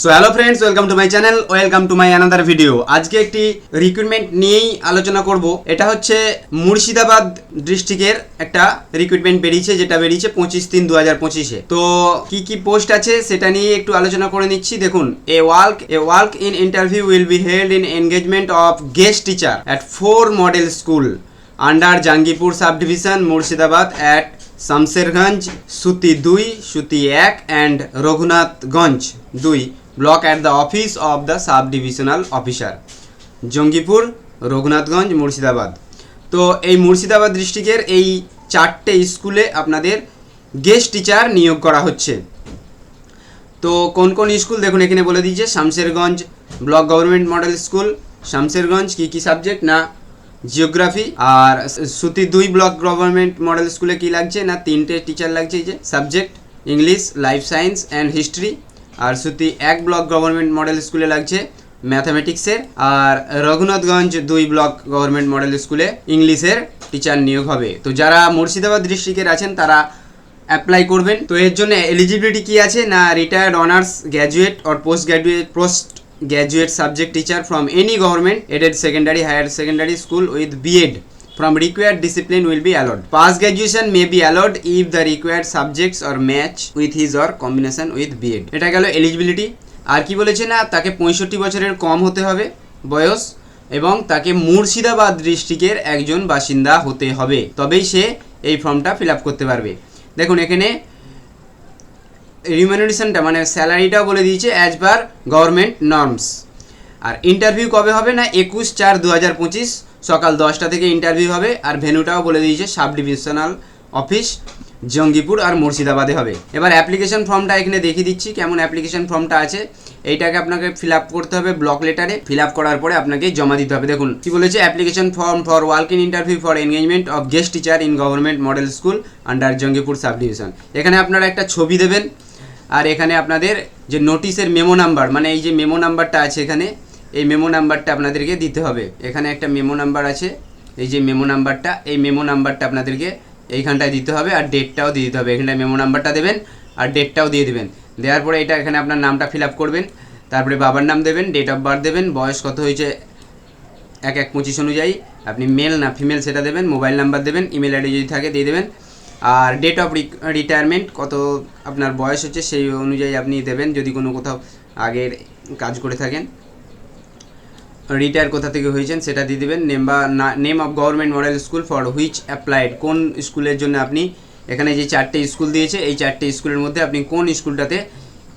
So hello friends welcome to my channel welcome to my another video আজকে একটি recruitment নিয়েই আলোচনা করব। এটা হচ্ছে মুর্শিদাবাদ ডিস্ট্রিক্টের একটা রিক্রুটমেন্ট বেরিয়েছে, যেটা বেরিয়েছে পঁচিশ তিন দু হাজার পঁচিশে। তো, কি কি পোস্ট আছে সেটা নিয়ে একটু আলোচনা করে নিচ্ছি। দেখুন a work a work in interview will be held in engagement of guest teacher at four model school under Jangipur sub division Murshidabad at Shamsherganj, Suti দুই, সুতি এক অ্যান্ড রঘুনাথগঞ্জ দুই block at the office of the sub divisional officer Jangipur, Raghunathganj, Murshidabad. তো এই মুর্শিদাবাদ ডিস্ট্রিক্টের এই চারটে স্কুলে আপনাদের গেস্ট টিচার নিয়োগ করা হচ্ছে। তো কোন কোন স্কুল দেখুন, এখানে বলে দিয়েছে Shamsherganj block government model school Shamsherganj কী কী সাবজেক্ট না জিওগ্রাফি আর সুতি দুই ব্লক গভর্নমেন্ট মডেল স্কুলে কি লাগছে না তিনটে টিচার লাগছে এই যে? Subject, English, life science and history. আর সুতি এক ব্লক গভর্নমেন্ট মডেল স্কুলে লাগছে ম্যাথামেটিক্সের। আর রঘুনাথগঞ্জ দুই ব্লক গভর্নমেন্ট মডেল স্কুলে ইংলিশের টিচার নিয়োগ হবে। তো যারা মুর্শিদাবাদ ডিস্ট্রিক্টের আছেন, তারা অ্যাপ্লাই করবেন। তো এর জন্য এলিজিবিলিটি কি আছে না retired honours graduate or post graduate post graduate subject teacher from any government aided secondary higher secondary school with BEd from required discipline will be allowed. Past graduation may be allowed if the required subjects or match with his or combination with BEd এটা গেল eligibility আর কি বলেছে না, তাকে পঁয়ষট্টি বছরের কম হতে হবে বয়স এবং তাকে মুর্শিদাবাদ ডিস্ট্রিক্টের একজন বাসিন্দা হতে হবে। তবেই সে এই ফর্মটা ফিল আপ করতে পারবে। দেখুন, এখানে রিমিউনারেশনটা মানে স্যালারিটাও বলে দিয়েছে অ্যাজ পার গভর্নমেন্ট নর্মস আর ইন্টারভিউ কবে হবে না? একুশ চার দু হাজার পঁচিশ, সকাল দশটা থেকে ইন্টারভিউ হবে। আর ভেনুটাও বলে দিয়েছে সাব ডিভিশনাল অফিস জঙ্গিপুর আর মুর্শিদাবাদে হবে। এবার অ্যাপ্লিকেশন ফর্মটা এখানে দেখিয়ে দিচ্ছি কেমন অ্যাপ্লিকেশন ফর্মটা আছে। এইটাকে আপনাকে ফিল আপ করতে হবে ব্লক লেটারে ফিল আপ করার পরে আপনাকে জমা দিতে হবে। দেখুন, কি বলেছে? Application form for work in interview for engagement of guest teacher in government model school under Jangipur sub division এখানে আপনারা একটা ছবি দেবেন। আর এখানে আপনাদের যে নোটিশের মেমো নাম্বার মানে এই যে মেমো নাম্বারটা আছে এখানে, এই মেমো নাম্বারটা আপনাদেরকে দিতে হবে। এখানে একটা মেমো নাম্বার আছে, এই যে মেমো নাম্বারটা এই মেমো নাম্বারটা আপনাদেরকে এইখানটায় দিতে হবে আর ডেটটাও দিয়ে দিতে হবে। এখানটায় মেমো নাম্বারটা দেবেন আর ডেটটাও দিয়ে দেবেন। দেওয়ার পরে এটা এখানে আপনার নামটা ফিল আপ করবেন, তারপরে বাবার নাম দেবেন ডেট অফ বার্থ দেবেন, বয়স কত হয়েছে, এক এক পঁচিশ অনুযায়ী। আপনি মেল না ফিমেল সেটা দেবেন মোবাইল নাম্বার দেবেন ইমেল আইডি যদি থাকে দিয়ে দেবেন। আর ডেট অফ রিটায়ারমেন্ট কত আপনার বয়স হচ্ছে সেই অনুযায়ী আপনি দেবেন যদি কোনো কোথাও আগের কাজ করে থাকেন। রিটায়ার কোথা থেকে হয়েছেন সেটা দিয়ে দেবেন। নেম বা name of government model school for which applied কোন স্কুলের জন্য আপনি এখানে যে চারটে স্কুল দিয়েছে, এই চারটে স্কুলের মধ্যে আপনি কোন স্কুলটাতে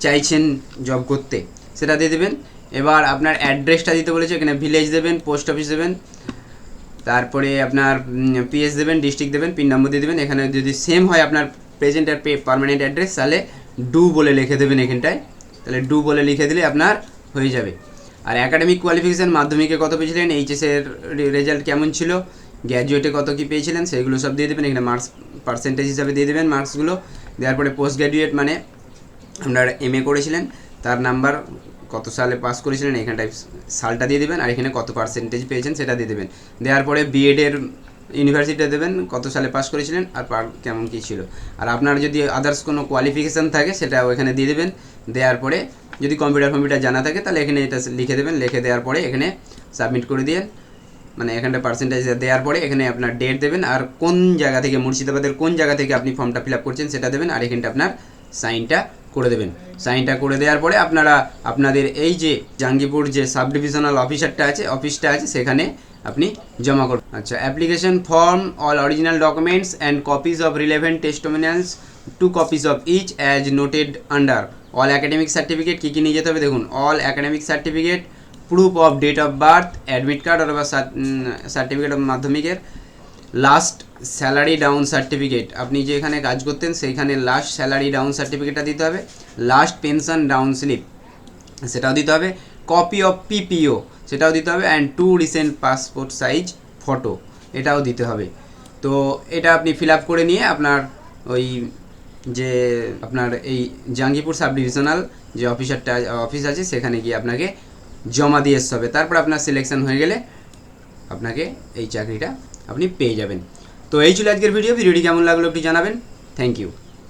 চাইছেন জব করতে, সেটা দিয়ে দেবেন। এবার আপনার অ্যাড্রেসটা দিতে বলেছে, এখানে ভিলেজ দেবেন পোস্ট অফিস দেবেন। তারপরে আপনার পিএস দেবেন ডিস্ট্রিক্ট দেবেন পিন নম্বর দিয়ে দেবেন। এখানে যদি সেম হয় আপনার প্রেজেন্ট আর পারমানেন্ট অ্যাড্রেস তাহলে ডু বলে লিখে দেবেন এখানটায়। তাহলে ডু বলে লিখে দিলে আপনার হয়ে যাবে। আর একাডেমিক কোয়ালিফিকেশান মাধ্যমিকে কত পেয়েছিলেন? এইচএসের রেজাল্ট কেমন ছিল? গ্র্যাজুয়েটে কত কী পেয়েছিলেন? সেগুলো সব দিয়ে দেবেন। এখানে মার্কস পার্সেন্টেজ হিসাবে দিয়ে দেবেন মার্কসগুলো দেওয়ার পরে পোস্ট গ্র্যাজুয়েট মানে আপনার এম এ করেছিলেন। তার নাম্বার কত সালে পাস করেছিলেন, এখানটায় সালটা দিয়ে দেবেন, আর এখানে কত পার্সেন্টেজ পেয়েছেন সেটা দিয়ে দেবেন। দেওয়ার পরে বিএডের ইউনিভার্সিটিতে দেবেন, কত সালে পাস করেছিলেন, আর পার কেমন কী ছিল। আর আপনার যদি আদার্স কোনো কোয়ালিফিকেশান থাকে, সেটাও এখানে দিয়ে দেবেন। দেওয়ার পরে যদি কম্পিউটার কম্পিউটার জানা থাকে, তাহলে এখানে এটা লিখে দেবেন। লিখে দেওয়ার পরে এখানে সাবমিট করে দিয়ে মানে এখানটা পার্সেন্টেজ দেওয়ার পরে এখানে আপনার ডেট দেবেন, আর কোন জায়গা থেকে, মুর্শিদাবাদের কোন জায়গা থেকে আপনি ফর্মটা ফিল আপ করছেন, সেটা দেবেন, আর এখানটা আপনার সাইনটা করে দেবেন। সাইনটা করে দেওয়ার পরে আপনারা, আপনাদের এই যে জাঙ্গিপুর যে সাব ডিভিশনাল অফিসারটা আছে অফিসটা আছে, সেখানে আপনি জমা করবেন। আচ্ছা application form all original documents and copies of relevant testimonials two copies of each as noted under all academic certificate কী কী নিয়ে যেতে হবে দেখুন। All academic certificate proof of date of birth admit card অথবা সার্টিফিকেট অফ মাধ্যমিকের। Last salary drawn certificate আপনি যে এখানে কাজ করতেন, সেইখানে লাস্ট স্যালারি ডাউন সার্টিফিকেটটা দিতে হবে। লাস্ট পেনশন ডাউন স্লিপ সেটাও দিতে হবে। কপি অফ পিপিও সেটাও দিতে হবে। And two recent passport size photo এটাও দিতে হবে। তো এটা আপনি ফিল আপ করে নিয়ে আপনার ওই যে আপনার এই জাঙ্গিপুর সাব ডিভিশনাল যে অফিসারটা অফিস আছে, সেখানে গিয়ে আপনাকে জমা দিয়ে আসতে হবে। তারপর আপনার সিলেকশন হয়ে গেলে আপনাকে এই চাকরিটা আপনি পেয়ে যাবেন। তো এই ছিল আজকের ভিডিও ভিডিওটি কেমন লাগল একটু জানাবেন। Thank you